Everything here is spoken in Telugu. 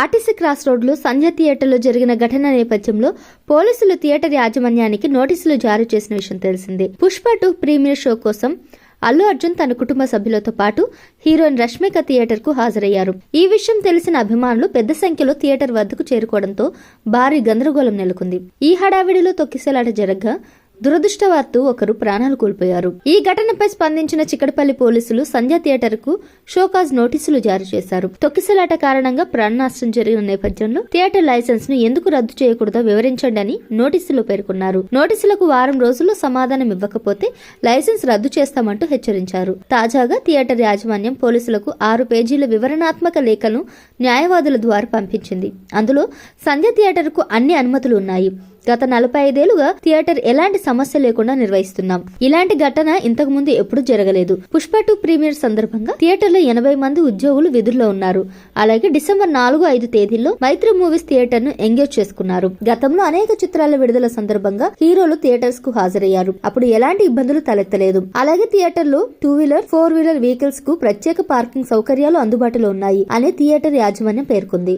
ఆర్టీసీ క్రాస్ రోడ్లో సంధ్య థియేటర్లో జరిగిన ఘటన నేపథ్యంలో పోలీసులు థియేటర్ యాజమాన్యానికి నోటీసులు జారీ చేసిన విషయం తెలిసిందే. పుష్ప టూ ప్రీమియర్ షో కోసం అల్లు అర్జున్ తన కుటుంబ సభ్యులతో పాటు హీరోయిన్ రష్మిక థియేటర్కు హాజరయ్యారు. ఈ విషయం తెలిసిన అభిమానులు పెద్ద సంఖ్యలో థియేటర్ వద్దకు చేరుకోవడంతో భారీ గందరగోళం నెలకొంది. ఈ హడావిడిలో తొక్కిసలాట జరగ్గా దురదృష్టవార్తు ఒకరు ప్రాణాలు కోల్పోయారు. ఈ ఘటనపై స్పందించిన చిక్కడపల్లి పోలీసులు సంధ్య థియేటర్కు షోకాజ్ నోటీసులు జారీ చేశారు. తొక్కిసలాట కారణంగా ప్రాణ నష్టం జరిగిన నేపథ్యంలో థియేటర్ లైసెన్స్ను ఎందుకు రద్దు చేయకూడదో వివరించండి అని నోటీసులో పేర్కొన్నారు. నోటీసులకు వారం రోజుల్లో సమాధానం ఇవ్వకపోతే లైసెన్స్ రద్దు చేస్తామంటూ హెచ్చరించారు. తాజాగా థియేటర్ యాజమాన్యం పోలీసులకు ఆరు పేజీల వివరణాత్మక లేఖను న్యాయవాదుల ద్వారా పంపించింది. అందులో సంధ్య థియేటర్కు అన్ని అనుమతులు ఉన్నాయి. గత నలభై ఐదేళ్ళుగా థియేటర్ ఎలాంటి సమస్య లేకుండా నిర్వహిస్తున్నాం. ఇలాంటి ఘటన ఇంతకు ముందు ఎప్పుడూ జరగలేదు. పుష్ప టూ ప్రీమియర్ సందర్భంగా థియేటర్లో ఎనభై మంది ఉద్యోగులు విధుల్లో ఉన్నారు. అలాగే డిసెంబర్ నాలుగు ఐదు తేదీల్లో మైత్రి మూవీస్ థియేటర్ను ఎంగేజ్ చేసుకున్నారు. గతంలో అనేక చిత్రాల విడుదల సందర్భంగా హీరోలు థియేటర్స్కు హాజరయ్యారు. అప్పుడు ఎలాంటి ఇబ్బందులు తలెత్తలేదు. అలాగే థియేటర్లో టూ వీలర్ ఫోర్ వీలర్ వెహికల్స్కు ప్రత్యేక పార్కింగ్ సౌకర్యాలు అందుబాటులో ఉన్నాయి అని థియేటర్ యాజమాన్యం పేర్కొంది.